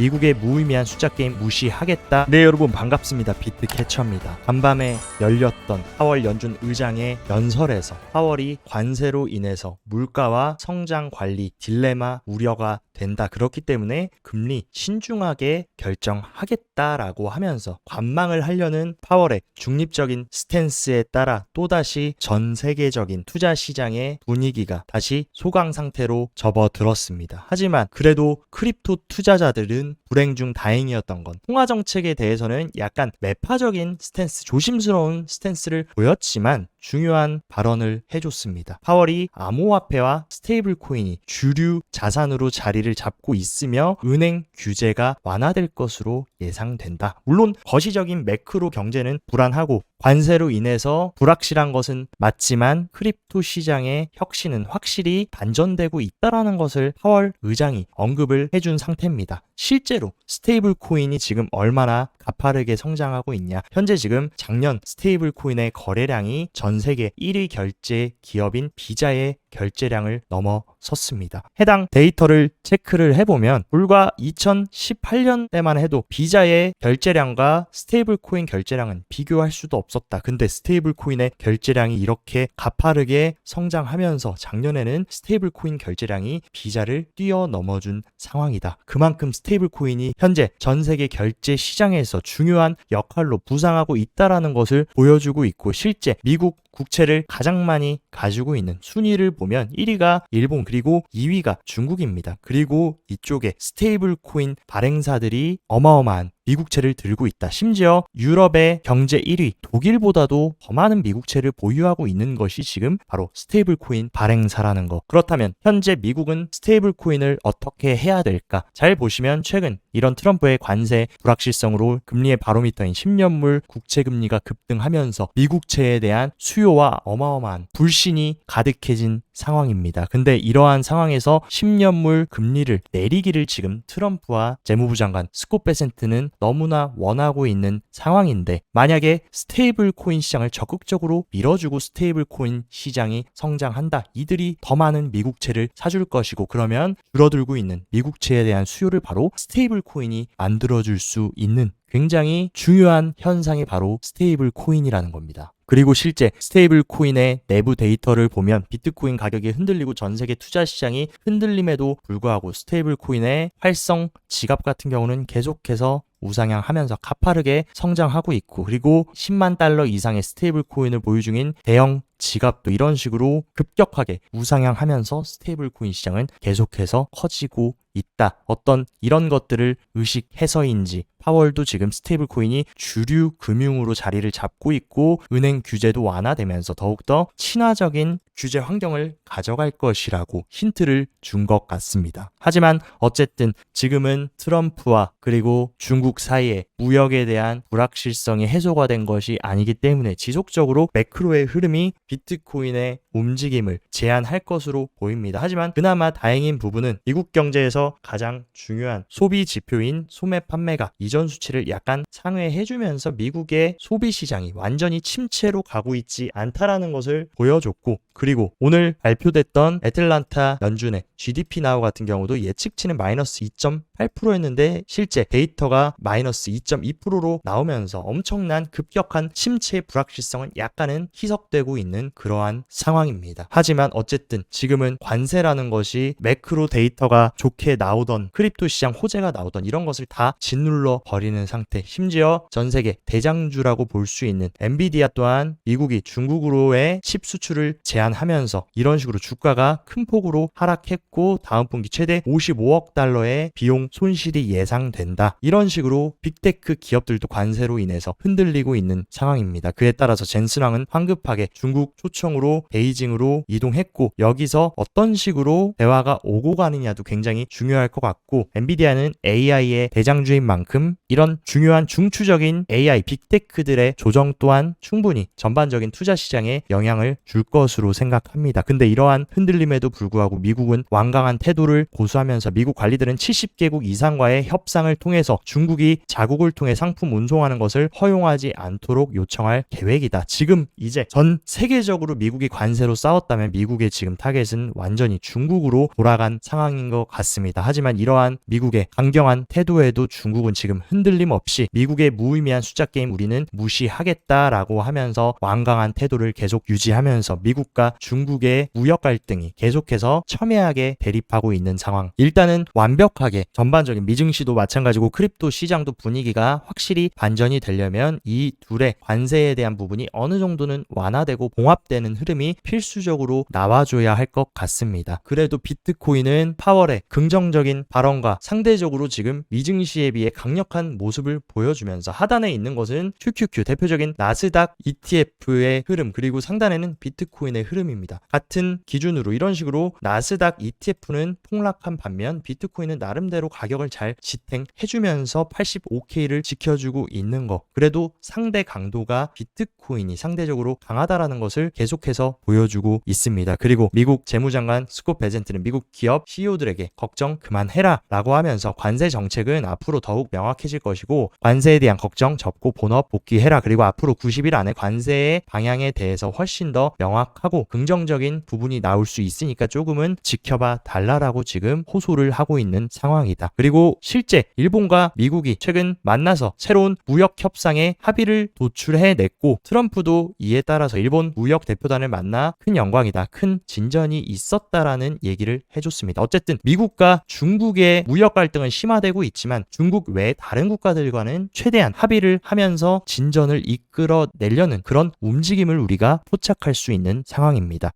미국의 무의미한 숫자 게임 무시하겠다. 네 여러분 반갑습니다. 비트 캐쳐입니다. 간밤에 열렸던 파월 연준 의장의 연설에서 파월이 관세로 인해서 물가와 성장 관리 딜레마 우려가 된다. 그렇기 때문에 금리 신중하게 결정하겠다라고 하면서 관망을 하려는 파월의 중립적인 스탠스에 따라 또다시 전 세계적인 투자 시장의 분위기가 다시 소강 상태로 접어들었습니다. 하지만 그래도 크립토 투자자들은 불행 중 다행이었던 건 통화 정책에 대해서는 약간 매파적인 스탠스, 조심스러운 스탠스를 보였지만 중요한 발언을 해줬습니다. 파월이 암호화폐와 스테이블 코인이 주류 자산으로 자리를 잡고 있으며 은행 규제가 완화될 것으로 예상된다. 물론 거시적인 매크로 경제는 불안하고 관세로 인해서 불확실한 것은 맞지만 크립토 시장의 혁신은 확실히 반전되고 있다라는 것을 파월 의장이 언급을 해준 상태입니다. 실제로 스테이블 코인이 지금 얼마나 가파르게 성장하고 있냐. 현재 지금 작년 스테이블 코인의 거래량이 전 세계 1위 결제 기업인 비자의 결제량을 넘어섰습니다. 해당 데이터를 체크를 해보면 불과 2018년에만 해도 비자의 결제량과 스테이블 코인 결제량은 비교할 수도 없었다. 근데 스테이블 코인의 결제량이 이렇게 가파르게 성장하면서 작년에는 스테이블 코인 결제량이 비자를 뛰어넘어준 상황이다. 그만큼 스테이블 코인이 현재 전 세계 결제 시장에서 중요한 역할로 부상하고 있다라는 것을 보여주고 있고 실제 미국 국채를 가장 많이 가지고 있는 순위를 보면 1위가 일본 그리고 2위가 중국입니다. 그리고 이쪽에 스테이블 코인 발행사들이 어마어마한 미국채를 들고 있다. 심지어 유럽의 경제 1위 독일보다도 더 많은 미국채를 보유하고 있는 것이 지금 바로 스테이블 코인 발행사라는 거. 그렇다면 현재 미국은 스테이블 코인을 어떻게 해야 될까? 잘 보시면 최근 이런 트럼프의 관세 불확실성으로 금리의 바로미터인 10년물 국채 금리가 급등하면서 미국채에 대한 수요와 어마어마한 불신이 가득해진 상황입니다. 근데 이러한 상황에서 10년물 금리를 내리기를 지금 트럼프와 재무부 장관 스콧 베센트는 너무나 원하고 있는 상황인데 만약에 스테이블 코인 시장을 적극적으로 밀어주고 스테이블 코인 시장이 성장한다. 이들이 더 많은 미국채를 사줄 것이고 그러면 줄어들고 있는 미국채에 대한 수요를 바로 스테이블 코인이 만들어줄 수 있는 굉장히 중요한 현상이 바로 스테이블 코인이라는 겁니다. 그리고 실제 스테이블 코인의 내부 데이터를 보면 비트코인 가격이 흔들리고 전 세계 투자 시장이 흔들림에도 불구하고 스테이블 코인의 활성 지갑 같은 경우는 계속해서 우상향하면서 가파르게 성장하고 있고 그리고 10만 달러 이상의 스테이블 코인을 보유 중인 대형 지갑도 이런 식으로 급격하게 우상향하면서 스테이블 코인 시장은 계속해서 커지고 있다. 어떤 이런 것들을 의식해서인지 파월도 지금 스테이블 코인이 주류 금융으로 자리를 잡고 있고 은행 규제도 완화되면서 더욱더 친화적인 규제 환경을 가져갈 것이라고 힌트를 준 것 같습니다. 하지만 어쨌든 지금은 트럼프와 그리고 중국 사이에 무역에 대한 불확실성이 해소가 된 것이 아니기 때문에 지속적으로 매크로의 흐름이 비트코인의 움직임을 제한할 것으로 보입니다. 하지만 그나마 다행인 부분은 미국 경제에서 가장 중요한 소비 지표인 소매 판매가 이전 수치를 약간 상회해주면서 미국의 소비 시장이 완전히 침체로 가고 있지 않다라는 것을 보여줬고 그리고 오늘 발표됐던 애틀란타 연준의 GDP 나우 같은 경우도 예측치는 마이너스 2.8%였는데 실제 데이터가 마이너스 2.2%로 나오면서 엄청난 급격한 침체의 불확실성은 약간은 희석되고 있는 그러한 상황 입니다. 하지만 어쨌든 지금은 관세라는 것이 매크로 데이터가 좋게 나오던 크립토 시장 호재가 나오던 이런 것을 다 짓눌러 버리는 상태. 심지어 전 세계 대장주라고 볼 수 있는 엔비디아 또한 미국이 중국으로의 칩 수출을 제한하면서 이런 식으로 주가가 큰 폭으로 하락했고 다음 분기 최대 55억 달러의 비용 손실이 예상된다. 이런 식으로 빅테크 기업들도 관세로 인해서 흔들리고 있는 상황입니다. 그에 따라서 젠슨왕은 황급하게 중국 초청으로 베이 징으로 이동했고 여기서 어떤 식으로 대화가 오고 가느냐도 굉장히 중요할 것 같고 엔비디아는 AI의 대장주인 만큼 이런 중요한 중추적인 AI 빅테크들의 조정 또한 충분히 전반적인 투자 시장에 영향을 줄 것으로 생각합니다. 근데 이러한 흔들림에도 불구하고 미국은 완강한 태도를 고수하면서 미국 관리들은 70개국 이상과의 협상을 통해서 중국이 자국을 통해 상품 운송하는 것을 허용하지 않도록 요청할 계획이다. 지금 이제 전 세계적으로 미국이 관세 관세로 싸웠다면 미국의 지금 타겟은 완전히 중국으로 돌아간 상황인 것 같습니다. 하지만 이러한 미국의 강경한 태도에도 중국은 지금 흔들림 없이 미국의 무의미한 숫자 게임 우리는 무시하겠다라고 하면서 완강한 태도를 계속 유지하면서 미국과 중국의 무역 갈등이 계속해서 첨예하게 대립하고 있는 상황. 일단은 완벽하게 전반적인 미증시도 마찬가지고 크립토 시장도 분위기가 확실히 반전이 되려면 이 둘의 관세에 대한 부분이 어느 정도는 완화되고 봉합되는 흐름이 필수적으로 나와줘야 할 것 같습니다. 그래도 비트코인은 파월의 긍정적인 발언과 상대적으로 지금 미증시에 비해 강력한 모습을 보여주면서 하단에 있는 것은 QQQ 대표적인 나스닥 ETF의 흐름 그리고 상단에는 비트코인의 흐름입니다. 같은 기준으로 이런 식으로 나스닥 ETF는 폭락한 반면 비트코인은 나름대로 가격을 잘 지탱해주면서 85K를 지켜주고 있는 거. 그래도 상대 강도가 비트코인이 상대적으로 강하다라는 것을 계속해서 보여 주고 있습니다. 그리고 미국 재무장관 스콧 베젠트는 미국 기업 CEO들에게 걱정 그만해라 라고 하면서 관세 정책은 앞으로 더욱 명확해질 것이고 관세에 대한 걱정 접고 본업 복귀해라 그리고 앞으로 90일 안에 관세의 방향에 대해서 훨씬 더 명확하고 긍정적인 부분이 나올 수 있으니까 조금은 지켜봐 달라라고 지금 호소를 하고 있는 상황이다. 그리고 실제 일본과 미국이 최근 만나서 새로운 무역 협상에 합의를 도출해 냈고 트럼프도 이에 따라서 일본 무역 대표단을 만나 큰 영광이다. 큰 진전이 있었다라는 얘기를 해줬습니다. 어쨌든 미국과 중국의 무역 갈등은 심화되고 있지만 중국 외 다른 국가들과는 최대한 합의를 하면서 진전을 이끌어내려는 그런 움직임을 우리가 포착할 수 있는 상황입니다.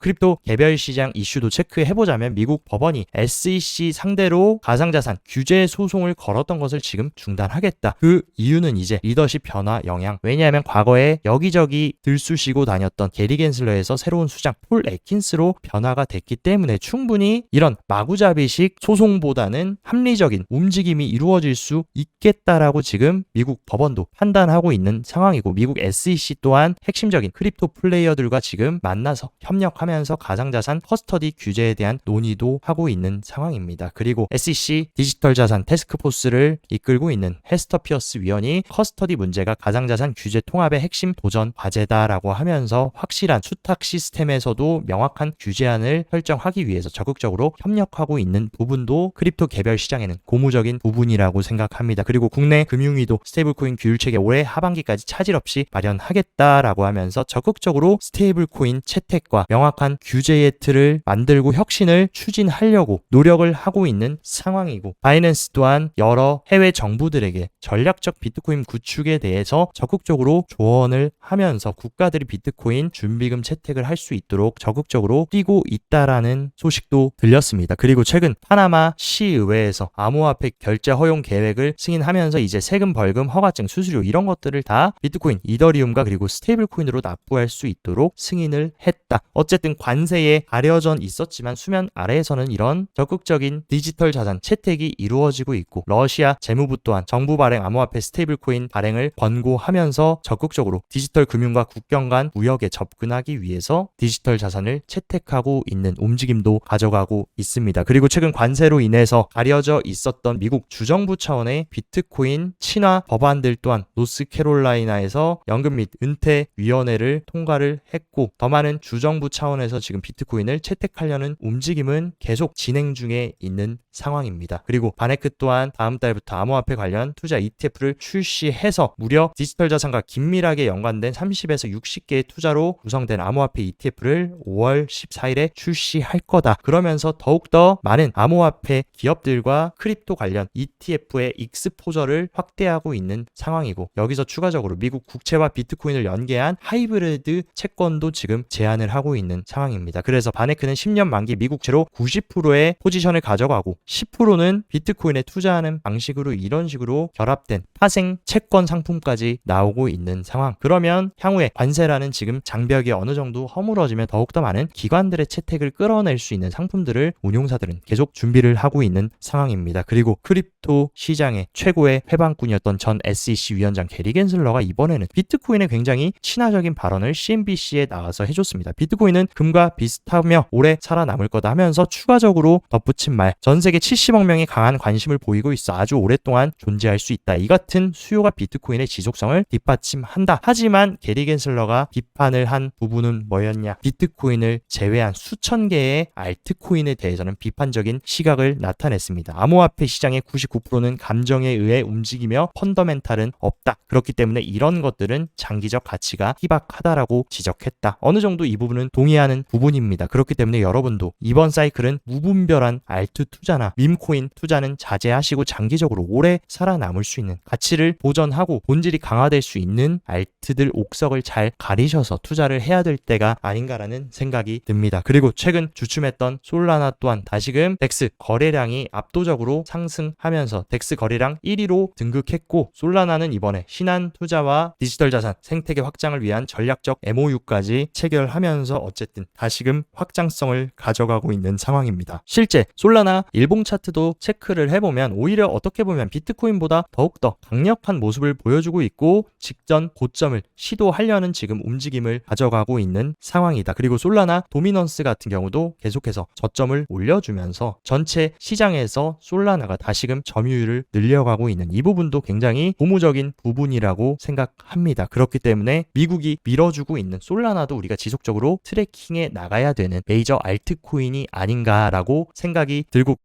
크립토 개별 시장 이슈도 체크해보자면 미국 법원이 SEC 상대로 가상자산 규제 소송을 걸었던 것을 지금 중단하겠다. 그 이유는 이제 리더십 변화 영향. 왜냐하면 과거에 여기저기 들쑤시고 다녔던 게리 겐슬러에서 새로운 수장 폴 에킨스로 변화가 됐기 때문에 충분히 이런 마구잡이식 소송보다는 합리적인 움직임이 이루어질 수 있겠다라고 지금 미국 법원도 판단하고 있는 상황이고 미국 SEC 또한 핵심적인 크립토 플레이어들과 지금 만나서 협력하면 하면서 가상자산 커스터디 규제에 대한 논의도 하고 있는 상황입니다. 그리고 SEC 디지털 자산 테스크포스를 이끌고 있는 헤스터 피어스 위원이 커스터디 문제가 가상자산 규제 통합의 핵심 도전 과제다라고 하면서 확실한 수탁 시스템에서도 명확한 규제안을 설정하기 위해서 적극적으로 협력하고 있는 부분도 크립토 개별 시장에는 고무적인 부분이라고 생각합니다. 그리고 국내 금융위도 스테이블코인 규율체계 올해 하반기까지 차질 없이 마련하겠다라고 하면서 적극적으로 스테이블코인 채택과 명확한 명확한 규제의 틀을 만들고 혁신을 추진하려고 노력을 하고 있는 상황이고 바이낸스 또한 여러 해외 정부들에게 전략적 비트코인 구축에 대해서 적극적으로 조언을 하면서 국가들이 비트코인 준비금 채택을 할 수 있도록 적극적으로 뛰고 있다라는 소식도 들렸습니다. 그리고 최근 파나마 시의회에서 암호화폐 결제 허용 계획을 승인하면서 이제 세금 벌금 허가증 수수료 이런 것들을 다 비트코인 이더리움과 그리고 스테이블 코인으로 납부할 수 있도록 승인을 했다. 어쨌든 같은 관세에 가려져 있었지만 수면 아래에서는 이런 적극적인 디지털 자산 채택이 이루어지고 있고 러시아 재무부 또한 정부 발행 암호화폐 스테이블 코인 발행을 권고하면서 적극적으로 디지털 금융과 국경 간 무역에 접근하기 위해서 디지털 자산을 채택하고 있는 움직임도 가져가고 있습니다. 그리고 최근 관세로 인해서 가려져 있었던 미국 주정부 차원의 비트코인 친화 법안들 또한 노스캐롤라이나에서 연금 및 은퇴 위원회를 통과를 했고 더 많은 주정부 차원 차원에서 지금 비트코인을 채택하려는 움직임은 계속 진행 중에 있는 상황입니다. 그리고 바네크 또한 다음 달부터 암호화폐 관련 투자 ETF를 출시해서 무려 디지털 자산과 긴밀하게 연관된 30에서 60개의 투자로 구성된 암호화폐 ETF를 5월 14일에 출시할 거다. 그러면서 더욱더 많은 암호화폐 기업들과 크립토 관련 ETF의 익스포저를 확대하고 있는 상황이고 여기서 추가적으로 미국 국채와 비트코인을 연계한 하이브리드 채권도 지금 제안을 하고 있는 상황입니다. 그래서 바네크는 10년 만기 미국채로 90%의 포지션을 가져가고 10%는 비트코인에 투자하는 방식으로 이런 식으로 결합된 파생 채권 상품까지 나오고 있는 상황. 그러면 향후에 관세라는 지금 장벽이 어느 정도 허물어지면 더욱더 많은 기관들의 채택을 끌어낼 수 있는 상품들을 운용사들은 계속 준비를 하고 있는 상황입니다. 그리고 크립토 시장의 최고의 회방꾼이었던 전 SEC 위원장 게리 겐슬러가 이번에는 비트코인에 굉장히 친화적인 발언을 CNBC에 나와서 해줬습니다. 비트코인은 금과 비슷하며 오래 살아남을 거다 하면서 추가적으로 덧붙인 말. 전 세계 70억 명이 강한 관심을 보이고 있어 아주 오랫동안 존재할 수 있다. 이 같은 수요가 비트코인의 지속성을 뒷받침한다. 하지만 게리 겐슬러가 비판을 한 부분은 뭐였냐? 비트코인을 제외한 수천 개의 알트코인에 대해서는 비판적인 시각을 나타냈습니다. 암호화폐 시장의 99%는 감정에 의해 움직이며 펀더멘탈은 없다. 그렇기 때문에 이런 것들은 장기적 가치가 희박하다라고 지적했다. 어느 정도 이 부분은 동의하는 부분입니다. 그렇기 때문에 여러분도 이번 사이클은 무분별한 알트 투자나 밈코인 투자는 자제하시고 장기적으로 오래 살아남을 수 있는 가치를 보전하고 본질이 강화될 수 있는 알트들 옥석을 잘 가리셔서 투자를 해야 될 때가 아닌가라는 생각이 듭니다. 그리고 최근 주춤했던 솔라나 또한 다시금 덱스 거래량이 압도적으로 상승하면서 덱스 거래량 1위로 등극했고 솔라나는 이번에 신한 투자와 디지털 자산 생태계 확장을 위한 전략적 MOU까지 체결하면서 어쨌든 다시금 확장성을 가져가고 있는 상황입니다. 실제 솔라나 일봉 차트도 체크를 해보면 오히려 어떻게 보면 비트코인보다 더욱더 강력한 모습을 보여주고 있고 직전 고점을 시도하려는 지금 움직임을 가져가고 있는 상황이다. 그리고 솔라나 도미넌스 같은 경우도 계속해서 저점을 올려주면서 전체 시장에서 솔라나가 다시금 점유율을 늘려가고 있는 이 부분도 굉장히 고무적인 부분이라고 생각합니다. 그렇기 때문에 미국이 밀어주고 있는 솔라나도 우리가 지속적으로 트래킹 해 나가야 되는 메이저 알트코인이 아닌가라고 생각이 들고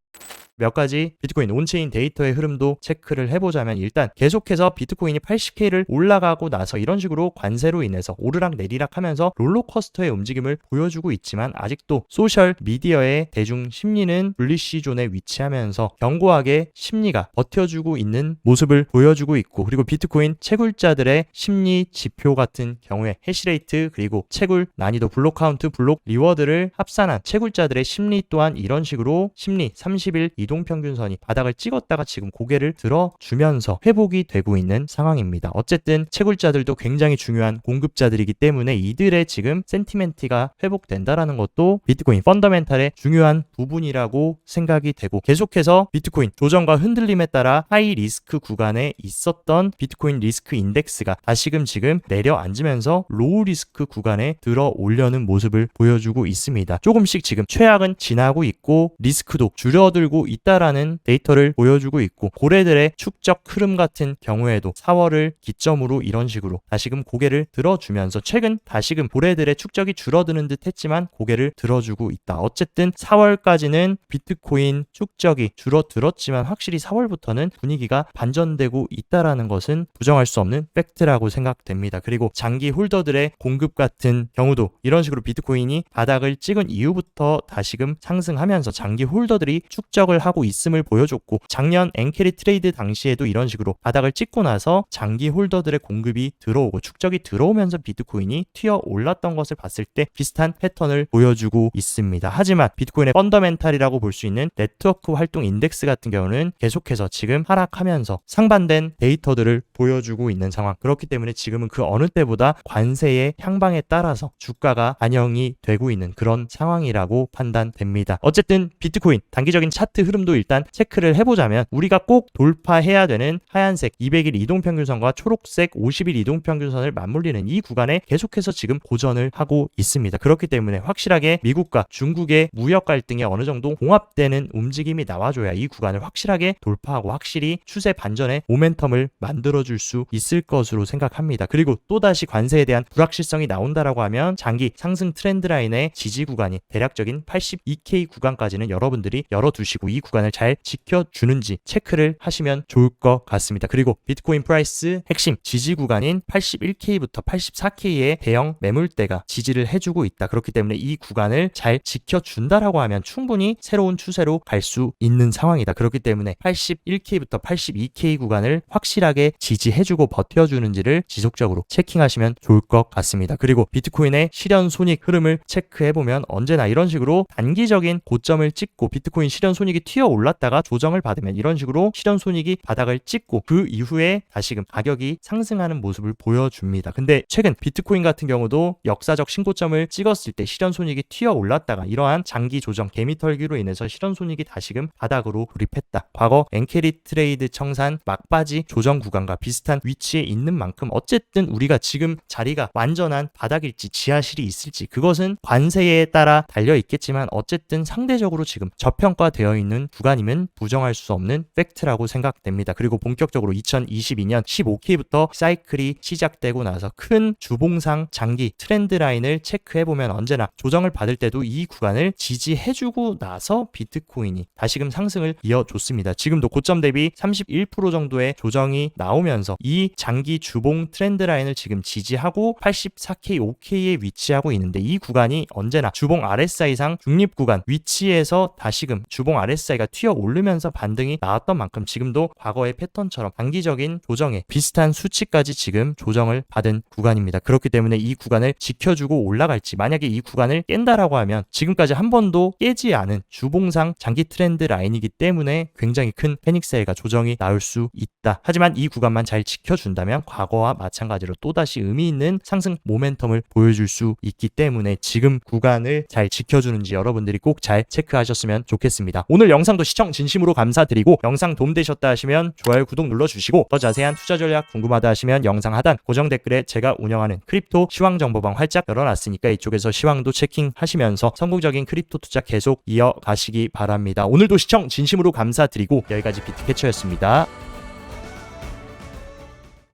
몇 가지? 비트코인 온체인 데이터의 흐름도 체크를 해보자면 일단 계속해서 비트코인이 80K를 올라가고 나서 이런 식으로 관세로 인해서 오르락 내리락 하면서 롤러코스터의 움직임을 보여주고 있지만 아직도 소셜 미디어의 대중 심리는 분리시 존에 위치하면서 견고하게 심리가 버텨주고 있는 모습을 보여주고 있고 그리고 비트코인 채굴자들의 심리 지표 같은 경우에 해시레이트 그리고 채굴 난이도 블록 카운트 블록 리워드를 합산한 채굴자들의 심리 또한 이런 식으로 심리 30일 이동평균선이 바닥을 찍었다가 지금 고개를 들어주면서 회복이 되고 있는 상황입니다. 어쨌든 채굴자들도 굉장히 중요한 공급자들이기 때문에 이들의 지금 센티멘트가 회복된다라는 것도 비트코인 펀더멘탈의 중요한 부분이라고 생각이 되고 계속해서 비트코인 조정과 흔들림에 따라 하이 리스크 구간에 있었던 비트코인 리스크 인덱스가 다시금 지금 내려앉으면서 로우 리스크 구간에 들어 올려는 모습을 보여주고 있습니다. 조금씩 지금 최악은 지나고 있고 리스크도 줄 어들고 있다라는 데이터를 보여주고 있고 고래들의 축적 흐름 같은 경우에도 4월을 기점으로 이런 식으로 다시금 고개를 들어주면서 최근 다시금 고래들의 축적이 줄어드는 듯 했지만 고개를 들어주고 있다. 어쨌든 4월까지는 비트코인 축적이 줄어들었지만 확실히 4월부터는 분위기가 반전되고 있다라는 것은 부정할 수 없는 팩트라고 생각됩니다. 그리고 장기 홀더들의 공급 같은 경우도 이런 식으로 비트코인이 바닥을 찍은 이후부터 다시금 상승하면서 장기 홀더들이 축적을 하고 있음을 보여줬고 작년 엔캐리 트레이드 당시에도 이런 식으로 바닥을 찍고 나서 장기 홀더들의 공급이 들어오고 축적이 들어오면서 비트코인이 튀어 올랐던 것을 봤을 때 비슷한 패턴을 보여주고 있습니다. 하지만 비트코인의 펀더멘탈이라고 볼 수 있는 네트워크 활동 인덱스 같은 경우는 계속해서 지금 하락하면서 상반된 데이터들을 보여주고 있는 상황. 그렇기 때문에 지금은 그 어느 때보다 관세의 향방에 따라서 주가가 반영이 되고 있는 그런 상황이라고 판단됩니다. 어쨌든 비트코인 단기적인 차트 흐름도 일단 체크를 해보자면 우리가 꼭 돌파해야 되는 하얀색 200일 이동평균선과 초록색 50일 이동평균선을 맞물리는 이 구간에 계속해서 지금 고전을 하고 있습니다. 그렇기 때문에 확실하게 미국과 중국의 무역 갈등이 어느 정도 봉합되는 움직임이 나와줘야 이 구간을 확실하게 돌파하고 확실히 추세 반전의 모멘텀을 만들어줄 수 있을 것으로 생각합니다. 그리고 또다시 관세에 대한 불확실성이 나온다라고 하면 장기 상승 트렌드 라인의 지지 구간이 대략적인 82K 구간까지는 여러분들이 열어 두시고 이 구간을 잘 지켜주는지 체크를 하시면 좋을 것 같습니다. 그리고 비트코인 프라이스 핵심 지지 구간인 81K부터 84K의 대형 매물대가 지지를 해주고 있다. 그렇기 때문에 이 구간을 잘 지켜준다라고 하면 충분히 새로운 추세로 갈 수 있는 상황이다. 그렇기 때문에 81K부터 82K 구간을 확실하게 지지해주고 버텨주는지를 지속적으로 체킹하시면 좋을 것 같습니다. 그리고 비트코인의 실현 손익 흐름을 체크해보면 언제나 이런 식으로 단기적인 고점을 찍고 비트코인 실현 실현 손익이 튀어 올랐다가 조정을 받으면 이런 식으로 실현 손익이 바닥을 찍고 그 이후에 다시금 가격이 상승하는 모습을 보여줍니다. 근데 최근 비트코인 같은 경우도 역사적 신고점을 찍었을 때 실현 손익이 튀어 올랐다가 이러한 장기 조정 개미 털기로 인해서 실현 손익이 다시금 바닥으로 돌입했다. 과거 엔캐리 트레이드 청산 막바지 조정 구간과 비슷한 위치에 있는 만큼 어쨌든 우리가 지금 자리가 완전한 바닥일지 지하실이 있을지 그것은 관세에 따라 달려 있겠지만 어쨌든 상대적으로 지금 저평가 되어 있는 구간이면 부정할 수 없는 팩트라고 생각됩니다. 그리고 본격적으로 2022년 15K부터 사이클이 시작되고 나서 큰 주봉상 장기 트렌드 라인을 체크해 보면 언제나 조정을 받을 때도 이 구간을 지지해주고 나서 비트코인이 다시금 상승을 이어줬습니다. 지금도 고점 대비 31% 정도의 조정이 나오면서 이 장기 주봉 트렌드 라인을 지금 지지하고 84K, 5K에 위치하고 있는데 이 구간이 언제나 주봉 RSI상 중립 구간 위치에서 다시금 주봉 RSI가 튀어 오르면서 반등이 나왔던 만큼 지금도 과거의 패턴처럼 단기적인 조정에 비슷한 수치까지 지금 조정을 받은 구간입니다. 그렇기 때문에 이 구간을 지켜주고 올라갈지 만약에 이 구간을 깬다라고 하면 지금까지 한 번도 깨지 않은 주봉상 장기 트렌드 라인이기 때문에 굉장히 큰 패닉셀과 조정이 나올 수 있다. 하지만 이 구간만 잘 지켜준다면 과거와 마찬가지로 또다시 의미 있는 상승 모멘텀을 보여줄 수 있기 때문에 지금 구간을 잘 지켜주는지 여러분들이 꼭 잘 체크하셨으면 좋겠습니다. 오늘 영상도 시청 진심으로 감사드리고 영상 도움되셨다 하시면 좋아요, 구독 눌러주시고 더 자세한 투자 전략 궁금하다 하시면 영상 하단 고정 댓글에 제가 운영하는 크립토 시황 정보방 활짝 열어놨으니까 이쪽에서 시황도 체킹하시면서 성공적인 크립토 투자 계속 이어가시기 바랍니다. 오늘도 시청 진심으로 감사드리고 여기까지 비트캐쳐였습니다.